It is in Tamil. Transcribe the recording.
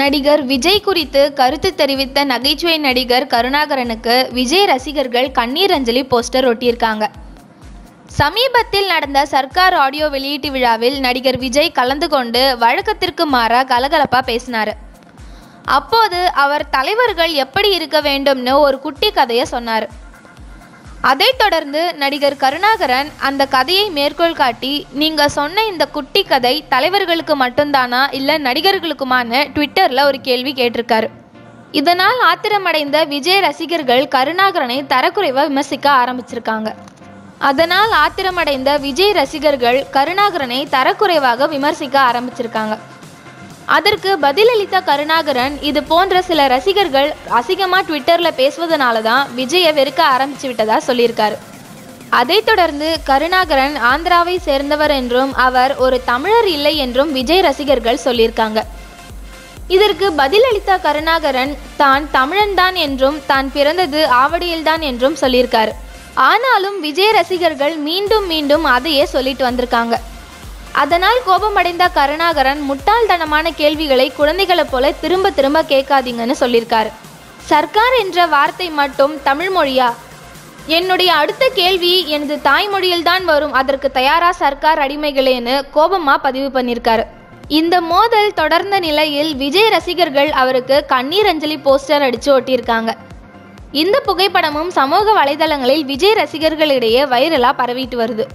நடிகர் விஜய் குறித்து கருத்து தெரிவித்த நகைச்சுவை நடிகர் கருணாகரனுக்கு விஜய் ரசிகர்கள் கண்ணீர் அஞ்சலி போஸ்டர் ஒட்டியிருக்காங்க. சமீபத்தில் நடந்த சர்க்கார் ஆடியோ வெளியீட்டு விழாவில் நடிகர் விஜய் கலந்து கொண்டு வழக்கத்திற்கு மாற கலகலப்பா பேசினார். அப்போது அவர் தலைவர்கள் எப்படி இருக்க வேண்டும்னு ஒரு குட்டி கதையை சொன்னார். அதைத் தொடர்ந்து நடிகர் கருணாகரன் அந்த கதையை மேற்கோள் காட்டி நீங்க சொன்ன இந்த குட்டி கதை தலைவர்களுக்கு மட்டும்தானா? இல்ல நடிகர்களுக்குமான்னு ட்விட்டர்ல ஒரு கேள்வி கேட்டிருக்காரு. இதனால் ஆத்திரமடைந்த விஜய் ரசிகர்கள் கருணாகரனை தரக்குறைவா விமர்சிக்க ஆரம்பிச்சிருக்காங்க. அதனால் ஆத்திரமடைந்த விஜய் ரசிகர்கள் கருணாகரனை தரக்குறைவாக விமர்சிக்க ஆரம்பிச்சிருக்காங்க. அதற்கு பதிலளித்த கருணாகரன் இது போன்ற சில ரசிகர்கள் அசிங்கமா ட்விட்டரில் பேசுவதனால தான் விஜயை வெறுக்க ஆரம்பிச்சு விட்டதா சொல்லியிருக்காரு. அதைத் தொடர்ந்து கருணாகரன் ஆந்திராவை சேர்ந்தவர் என்றும் அவர் ஒரு தமிழர் இல்லை என்றும் விஜய் ரசிகர்கள் சொல்லியிருக்காங்க. இதற்கு பதிலளித்த கருணாகரன் தான் தமிழன்தான் என்றும் தான் பிறந்தது ஆவடியில்தான் என்றும் சொல்லியிருக்காரு. ஆனாலும் விஜய் ரசிகர்கள் மீண்டும் மீண்டும் அதையே சொல்லிட்டு வந்திருக்காங்க. அதனால் கோபமடைந்த கருணாகரன் முட்டாள்தனமான கேள்விகளை குழந்தைகளைப் போல திரும்ப திரும்ப கேட்காதீங்கன்னு சொல்லியிருக்காரு. சர்க்கார் என்ற வார்த்தை மட்டும் தமிழ் மொழியா? என்னுடைய அடுத்த கேள்வி எனது தாய்மொழியில்தான் வரும். அதற்கு தயாரா சர்க்கார் அடிமைகளேன்னு கோபமா பதிவு பண்ணியிருக்காரு. இந்த மோதல் தொடர்ந்த நிலையில் விஜய் ரசிகர்கள் அவருக்கு கண்ணீர் அஞ்சலி போஸ்டர் அடிச்சு ஒட்டியிருக்காங்க. இந்த புகைப்படமும் சமூக வலைதளங்களில் விஜய் ரசிகர்களிடையே வைரலா பரவிட்டு வருது.